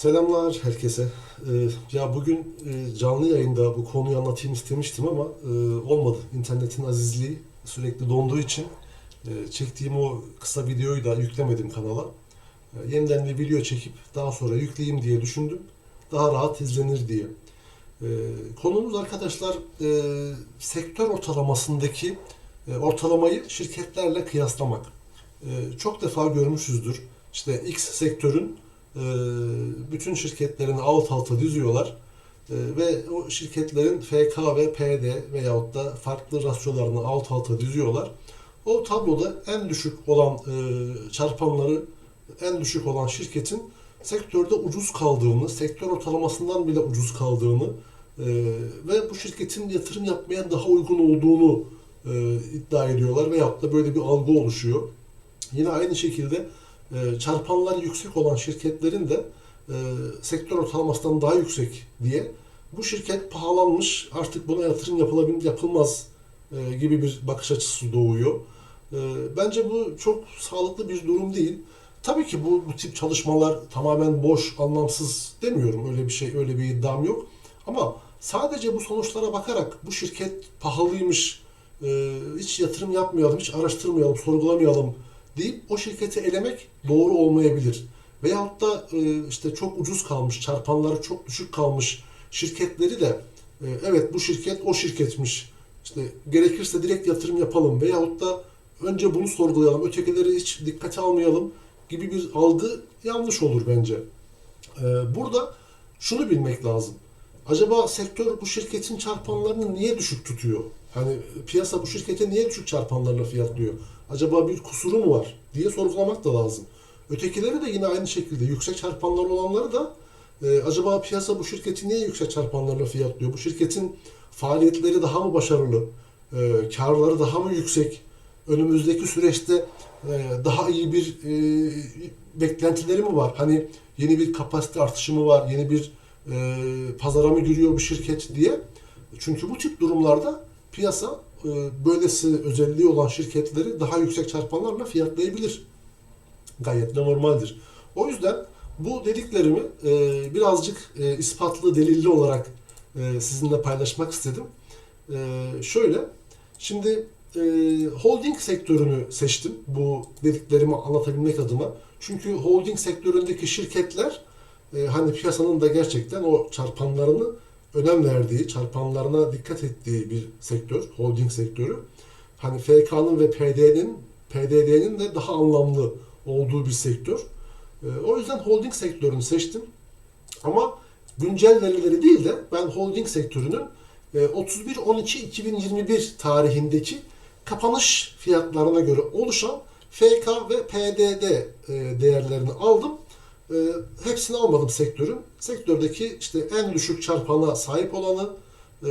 Selamlar herkese. Ee, ya bugün e, canlı yayında bu konuyu anlatayım istemiştim ama e, olmadı. İnternetin azizliği sürekli donduğu için e, çektiğim o kısa videoyu da yüklemedim kanala. E, yeniden bir video çekip daha sonra yükleyeyim diye düşündüm. Daha rahat izlenir diye. E, konumuz arkadaşlar e, sektör ortalamasındaki e, ortalamayı şirketlerle kıyaslamak. E, çok defa görmüşüzdür. İşte X sektörün bütün şirketlerini alt alta diziyorlar E, ve o şirketlerin FK ve PD veyahut da farklı rasyolarını alt alta diziyorlar. O tabloda en düşük olan e, çarpanları en düşük olan şirketin sektörde ucuz kaldığını, sektör ortalamasından bile ucuz kaldığını e, ve bu şirketin yatırım yapmaya daha uygun olduğunu e, iddia ediyorlar veyahut da böyle bir algı oluşuyor. Yine aynı şekilde e, çarpanları yüksek olan şirketlerin de e, sektör ortalamasından daha yüksek diye bu şirket pahalanmış artık buna yatırım yapılabilir yapılmaz e, gibi bir bakış açısı doğuyor. E, bence bu çok sağlıklı bir durum değil. Tabii ki bu, bu tip çalışmalar tamamen boş, anlamsız demiyorum. Öyle bir şey, öyle bir iddiam yok. Ama sadece bu sonuçlara bakarak bu şirket pahalıymış, hiç yatırım yapmayalım, hiç araştırmayalım, sorgulamayalım deyip o şirketi elemek doğru olmayabilir. Veyahut da e, işte çok ucuz kalmış, çarpanları çok düşük kalmış şirketleri de e, evet bu şirket o şirketmiş. İşte gerekirse direkt yatırım yapalım veyahut da önce bunu sorgulayalım, ötekileri hiç dikkate almayalım gibi bir algı yanlış olur bence. E, burada şunu bilmek lazım. Acaba sektör bu şirketin çarpanlarını niye düşük tutuyor? Hani piyasa bu şirkete niye düşük çarpanlarla fiyatlıyor? Acaba bir kusuru mu var diye sorgulamak da lazım. Ötekileri de yine aynı şekilde yüksek çarpanlar olanları da e, acaba piyasa bu şirketi niye yüksek çarpanlarla fiyatlıyor? Bu şirketin faaliyetleri daha mı başarılı? E, karları daha mı yüksek? Önümüzdeki süreçte e, daha iyi bir e, beklentileri mi var? Hani yeni bir kapasite artışı mı var? Yeni bir e, pazara mı giriyor bu şirket diye. Çünkü bu tip durumlarda piyasa e, böylesi özelliği olan şirketleri daha yüksek çarpanlarla fiyatlayabilir. Gayet de normaldir. O yüzden bu dediklerimi e, birazcık e, ispatlı, delilli olarak e, sizinle paylaşmak istedim. E, şöyle, şimdi e, holding sektörünü seçtim bu dediklerimi anlatabilmek adına. Çünkü holding sektöründeki şirketler e, hani piyasanın da gerçekten o çarpanlarını önem verdiği, çarpanlarına dikkat ettiği bir sektör, holding sektörü. Hani FK'nın ve PD'nin, PDD'nin de daha anlamlı olduğu bir sektör. E, o yüzden holding sektörünü seçtim. Ama güncel verileri değil de ben holding sektörünün e, 31-12-2021 tarihindeki kapanış fiyatlarına göre oluşan FK ve PDD e, değerlerini aldım. E, hepsini almadım sektörün. Sektördeki işte en düşük çarpana sahip olanı e,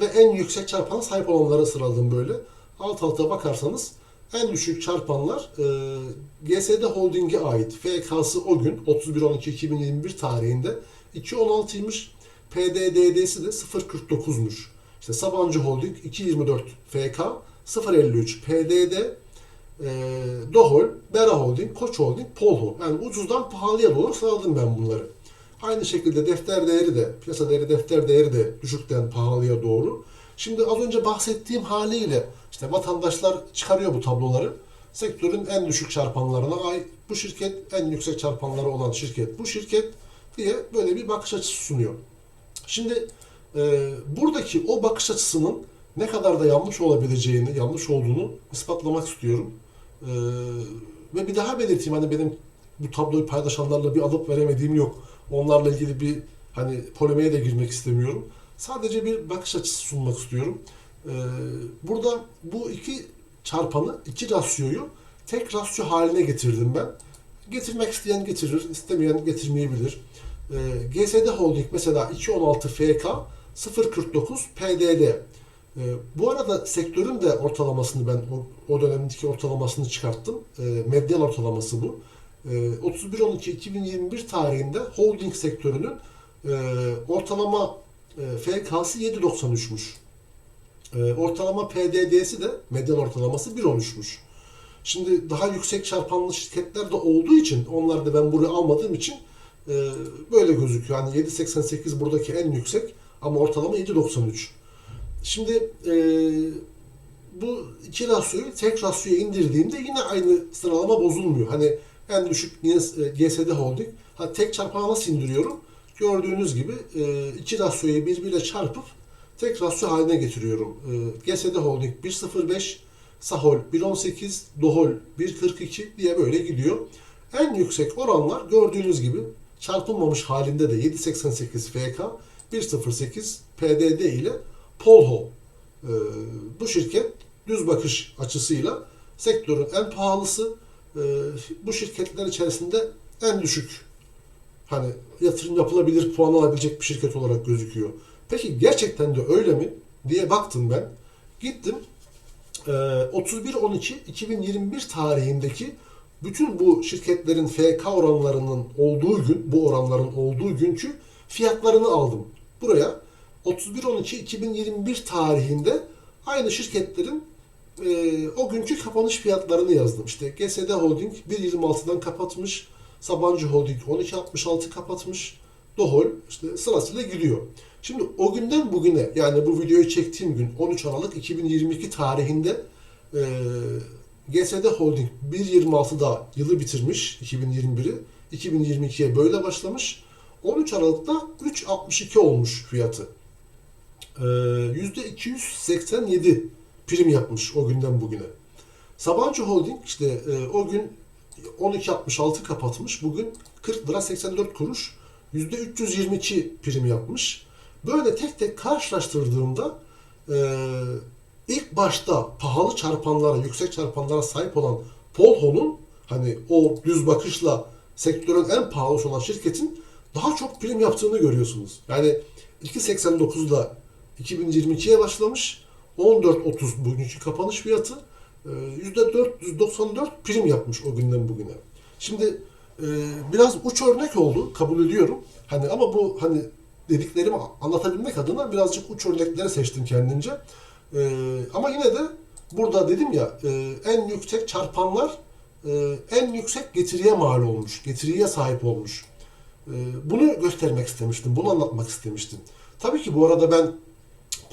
ve en yüksek çarpana sahip olanları sıraladım böyle. Alt alta bakarsanız en düşük çarpanlar e, GSD Holding'e ait. FK'sı o gün 31-12-2021 tarihinde 2.16'ymış. PDDD'si de 0.49'muş. İşte Sabancı Holding 2.24 FK 0.53 PDD e, Dohol, Bera Holding, Koç Holding, Polho. Yani ucuzdan pahalıya doğru sıraladım ben bunları. Aynı şekilde defter değeri de, piyasa değeri defter değeri de düşükten pahalıya doğru. Şimdi az önce bahsettiğim haliyle işte vatandaşlar çıkarıyor bu tabloları. Sektörün en düşük çarpanlarına ay bu şirket en yüksek çarpanları olan şirket bu şirket diye böyle bir bakış açısı sunuyor. Şimdi e, buradaki o bakış açısının ne kadar da yanlış olabileceğini, yanlış olduğunu ispatlamak istiyorum. Ee, ve bir daha belirteyim hani benim bu tabloyu paylaşanlarla bir alıp veremediğim yok. Onlarla ilgili bir hani polemiğe de girmek istemiyorum. Sadece bir bakış açısı sunmak istiyorum. Ee, burada bu iki çarpanı, iki rasyoyu tek rasyo haline getirdim ben. Getirmek isteyen getirir, istemeyen getirmeyebilir. Ee, GSD Holding mesela 2.16 FK 0.49 PDD. Ee, bu arada sektörün de ortalamasını ben o, o dönemdeki ortalamasını çıkarttım. E, medyan ortalaması bu. E, 31-12-2021 tarihinde holding sektörünün e, ortalama e, FK'sı 7.93'müş. E, ortalama PDD'si de medyan ortalaması 1.13'müş. Şimdi daha yüksek çarpanlı şirketler de olduğu için onlar da ben buraya almadığım için e, böyle gözüküyor. Yani 7.88 buradaki en yüksek ama ortalama 7.93. Şimdi e, bu iki rasyoyu tek rasyoya indirdiğimde yine aynı sıralama bozulmuyor. Hani en düşük yine e, GSD Holding. Ha, tek çarpana nasıl indiriyorum? Gördüğünüz gibi e, iki rasyoyu birbiriyle çarpıp tek rasyo haline getiriyorum. E, GSD Holding 1.05, Sahol 1.18, Dohol 1.42 diye böyle gidiyor. En yüksek oranlar gördüğünüz gibi çarpılmamış halinde de 7.88 FK, 1.08 PDD ile Polho. E, bu şirket düz bakış açısıyla sektörün en pahalısı, e, bu şirketler içerisinde en düşük hani yatırım yapılabilir, puan alabilecek bir şirket olarak gözüküyor. Peki gerçekten de öyle mi diye baktım ben. Gittim e, 31-12-2021 tarihindeki bütün bu şirketlerin FK oranlarının olduğu gün, bu oranların olduğu günkü fiyatlarını aldım. Buraya 31-12-2021 tarihinde aynı şirketlerin e, o günkü kapanış fiyatlarını yazdım. İşte GSD Holding 1.26'dan kapatmış, Sabancı Holding 12.66 kapatmış, Dohol işte sırasıyla gidiyor. Şimdi o günden bugüne yani bu videoyu çektiğim gün 13 Aralık 2022 tarihinde e, GSD Holding 1.26'da yılı bitirmiş 2021'i. 2022'ye böyle başlamış. 13 Aralık'ta 3.62 olmuş fiyatı. Ee, %287 prim yapmış o günden bugüne. Sabancı Holding işte e, o gün 12.66 kapatmış. Bugün 40 lira 84 kuruş. %322 prim yapmış. Böyle tek tek karşılaştırdığımda e, ilk başta pahalı çarpanlara, yüksek çarpanlara sahip olan Polho'nun hani o düz bakışla sektörün en pahalısı olan şirketin daha çok prim yaptığını görüyorsunuz. Yani 2.89'da 2022'ye başlamış. 14.30 bugünkü kapanış fiyatı. Ee, %494 prim yapmış o günden bugüne. Şimdi e, biraz uç örnek oldu kabul ediyorum. Hani ama bu hani dediklerimi anlatabilmek adına birazcık uç örnekleri seçtim kendince. Ee, ama yine de burada dedim ya e, en yüksek çarpanlar e, en yüksek getiriye mal olmuş, getiriye sahip olmuş. Bunu göstermek istemiştim, bunu anlatmak istemiştim. Tabii ki bu arada ben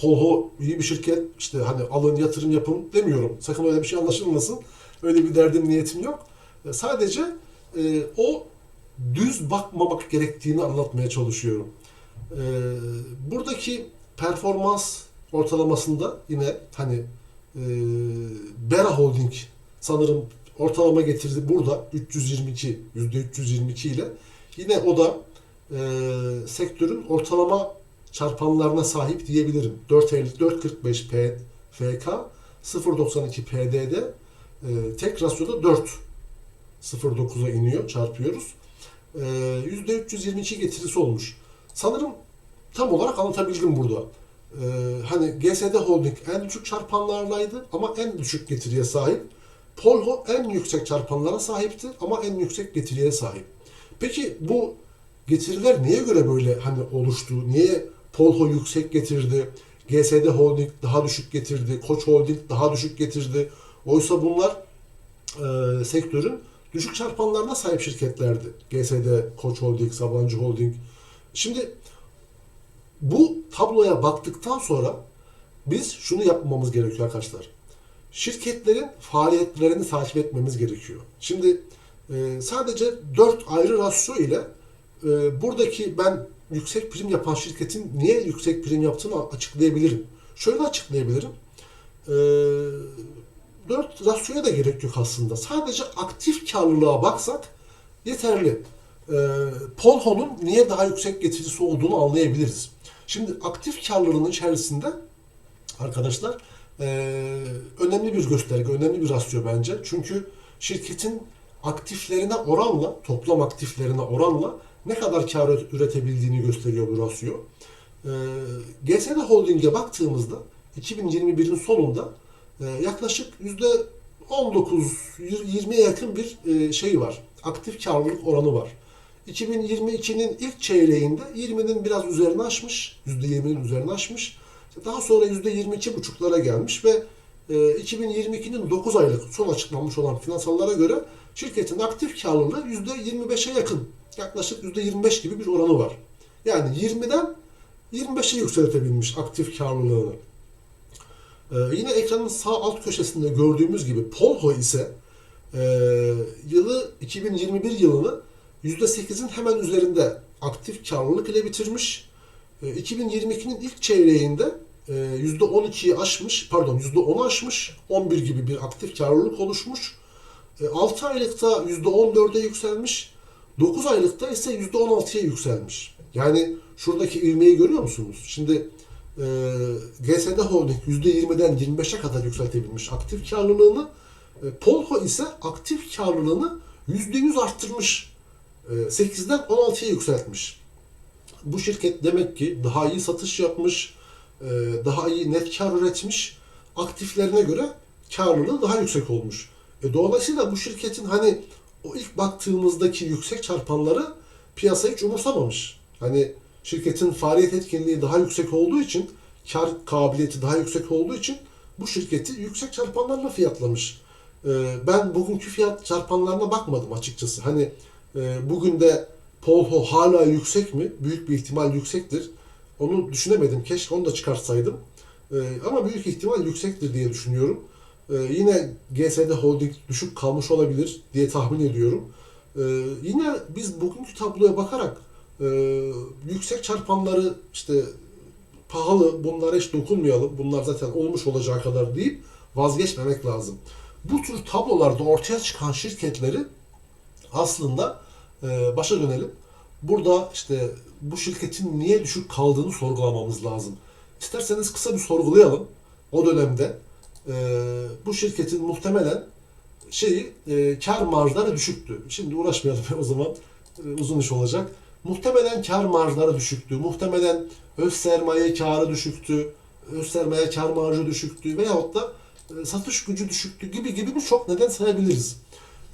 Polho iyi bir şirket, işte hani alın yatırım yapın demiyorum. Sakın öyle bir şey anlaşılmasın. Öyle bir derdim, niyetim yok. E, sadece e, o düz bakmamak gerektiğini anlatmaya çalışıyorum. E, buradaki performans ortalamasında yine hani e, Bera Holding sanırım ortalama getirdi burada 322 yüzde 322 ile yine o da e, sektörün ortalama çarpanlarına sahip diyebilirim. 4.50 4.45 P, FK 0.92 PDD e, tek rasyoda 4 0.9'a iniyor çarpıyoruz. E, %322 getirisi olmuş. Sanırım tam olarak anlatabildim burada. Ee, hani GSD Holding en düşük çarpanlarlaydı ama en düşük getiriye sahip. Polho en yüksek çarpanlara sahipti ama en yüksek getiriye sahip. Peki bu getiriler niye göre böyle hani oluştu? Niye Polho yüksek getirdi? GSD Holding daha düşük getirdi. Koç Holding daha düşük getirdi. Oysa bunlar e, sektörün düşük çarpanlarına sahip şirketlerdi. GSD, Koç Holding, Sabancı Holding. Şimdi bu tabloya baktıktan sonra biz şunu yapmamız gerekiyor arkadaşlar. Şirketlerin faaliyetlerini takip etmemiz gerekiyor. Şimdi e, sadece 4 ayrı rasyo ile e, buradaki ben yüksek prim yapan şirketin niye yüksek prim yaptığını açıklayabilirim. Şöyle açıklayabilirim. E, 4 rasyoya da gerek yok aslında. Sadece aktif karlılığa baksak yeterli. E, Polho'nun niye daha yüksek getirisi olduğunu anlayabiliriz. Şimdi aktif karlılığın içerisinde arkadaşlar e, önemli bir gösterge, önemli bir rasyo bence. Çünkü şirketin aktiflerine oranla, toplam aktiflerine oranla ne kadar kar üretebildiğini gösteriyor bu rasyo. E, GSD Holding'e baktığımızda 2021'in sonunda e, yaklaşık %19-20'ye yakın bir e, şey var. Aktif karlılık oranı var. 2022'nin ilk çeyreğinde 20'nin biraz üzerine aşmış. %20'nin üzerine aşmış. Daha sonra %22,5'lara gelmiş ve 2022'nin 9 aylık son açıklanmış olan finansallara göre şirketin aktif karlılığı %25'e yakın yaklaşık %25 gibi bir oranı var. Yani 20'den 25'e yükseltebilmiş aktif karlılığını. Ee, yine ekranın sağ alt köşesinde gördüğümüz gibi Polho ise e, yılı 2021 yılını %8'in hemen üzerinde aktif karlılık ile bitirmiş. E, 2022'nin ilk çeyreğinde e, %12'yi aşmış, pardon %10'u aşmış, 11 gibi bir aktif karlılık oluşmuş. E, 6 aylıkta %14'e yükselmiş, 9 aylıkta ise %16'ya yükselmiş. Yani şuradaki ivmeyi görüyor musunuz? Şimdi e, GSD Holding %20'den 25'e kadar yükseltebilmiş aktif karlılığını. E, Polho ise aktif karlılığını %100 arttırmış. E, 8'den 16'ya yükseltmiş. Bu şirket demek ki daha iyi satış yapmış, e, daha iyi net kar üretmiş. Aktiflerine göre karlılığı daha yüksek olmuş. E, dolayısıyla bu şirketin hani o ilk baktığımızdaki yüksek çarpanları piyasa hiç umursamamış. Hani şirketin faaliyet etkinliği daha yüksek olduğu için, kar kabiliyeti daha yüksek olduğu için bu şirketi yüksek çarpanlarla fiyatlamış. Ee, ben bugünkü fiyat çarpanlarına bakmadım açıkçası. Hani e, bugün de Polho hala yüksek mi? Büyük bir ihtimal yüksektir. Onu düşünemedim. Keşke onu da çıkartsaydım. Ee, ama büyük ihtimal yüksektir diye düşünüyorum. Ee, yine GSD Holding düşük kalmış olabilir diye tahmin ediyorum. Ee, yine biz bugünkü tabloya bakarak e, yüksek çarpanları işte pahalı bunlara hiç dokunmayalım. Bunlar zaten olmuş olacağı kadar deyip vazgeçmemek lazım. Bu tür tablolarda ortaya çıkan şirketleri aslında e, başa dönelim. Burada işte bu şirketin niye düşük kaldığını sorgulamamız lazım. İsterseniz kısa bir sorgulayalım. O dönemde bu şirketin muhtemelen şeyi e, kar marjları düşüktü. Şimdi uğraşmayalım o zaman e, uzun iş olacak. Muhtemelen kar marjları düşüktü. Muhtemelen öz sermaye karı düşüktü. Öz sermaye kar marjı düşüktü veyahut da e, satış gücü düşüktü gibi gibi birçok neden sayabiliriz.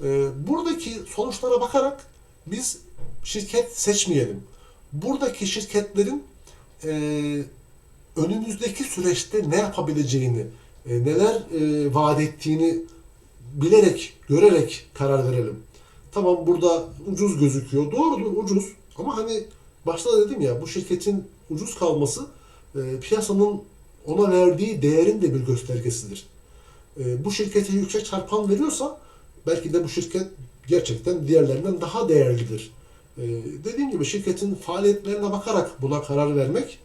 E, buradaki sonuçlara bakarak biz şirket seçmeyelim. Buradaki şirketlerin e, önümüzdeki süreçte ne yapabileceğini, e, neler e, vaat ettiğini bilerek, görerek karar verelim. Tamam burada ucuz gözüküyor. Doğrudur ucuz. Ama hani başta da dedim ya bu şirketin ucuz kalması e, piyasanın ona verdiği değerin de bir göstergesidir. E, bu şirkete yüksek çarpan veriyorsa belki de bu şirket gerçekten diğerlerinden daha değerlidir. E, dediğim gibi şirketin faaliyetlerine bakarak buna karar vermek,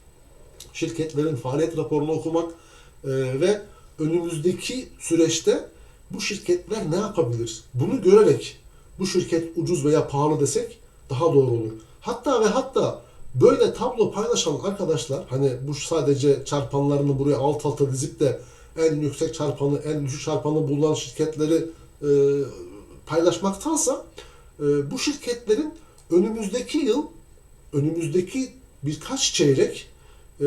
şirketlerin faaliyet raporunu okumak e, ve önümüzdeki süreçte bu şirketler ne yapabilir? Bunu görerek bu şirket ucuz veya pahalı desek daha doğru olur. Hatta ve hatta böyle tablo paylaşan arkadaşlar hani bu sadece çarpanlarını buraya alt alta dizip de en yüksek çarpanı, en düşük çarpanı bulunan şirketleri e, paylaşmaktansa e, bu şirketlerin önümüzdeki yıl, önümüzdeki birkaç çeyrek e,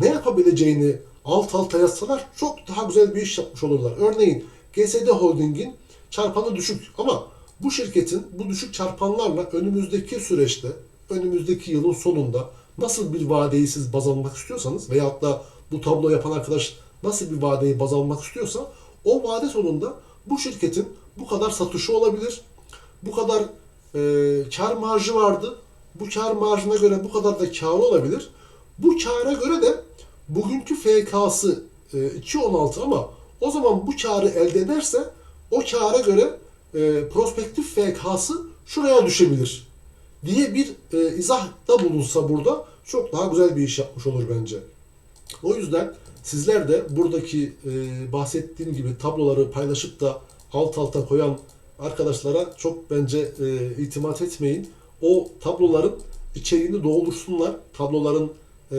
ne yapabileceğini alt alta yazsalar çok daha güzel bir iş yapmış olurlar. Örneğin GSD Holding'in çarpanı düşük ama bu şirketin bu düşük çarpanlarla önümüzdeki süreçte, önümüzdeki yılın sonunda nasıl bir vadeyi siz baz almak istiyorsanız veyahut da bu tablo yapan arkadaş nasıl bir vadeyi baz almak istiyorsa o vade sonunda bu şirketin bu kadar satışı olabilir, bu kadar e, kar marjı vardı, bu kar marjına göre bu kadar da karı olabilir. Bu kâra göre de bugünkü FK'sı e, 2.16 ama o zaman bu karı elde ederse o kâra göre e, prospektif FK'sı şuraya düşebilir diye bir e, izahda bulunsa burada çok daha güzel bir iş yapmış olur bence. O yüzden sizler de buradaki e, bahsettiğim gibi tabloları paylaşıp da alt alta koyan arkadaşlara çok bence e, itimat etmeyin. O tabloların içeriğini doldursunlar. Tabloların e,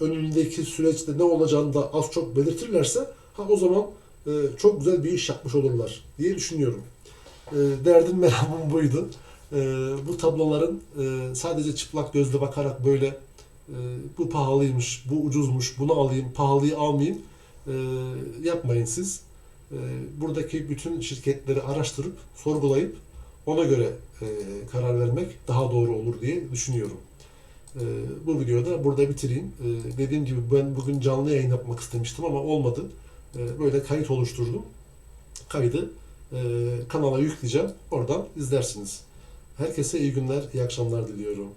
önündeki süreçte ne olacağını da az çok belirtirlerse ha o zaman e, çok güzel bir iş yapmış olurlar diye düşünüyorum. E, derdim meramım buydu. E, bu tabloların e, sadece çıplak gözle bakarak böyle e, bu pahalıymış, bu ucuzmuş, bunu alayım, pahalıyı almayayım e, yapmayın siz. E, buradaki bütün şirketleri araştırıp, sorgulayıp ona göre e, karar vermek daha doğru olur diye düşünüyorum. E, bu videoyu da burada bitireyim. E, dediğim gibi ben bugün canlı yayın yapmak istemiştim ama olmadı. E, böyle kayıt oluşturdum. Kaydı e, kanala yükleyeceğim. Oradan izlersiniz. Herkese iyi günler, iyi akşamlar diliyorum.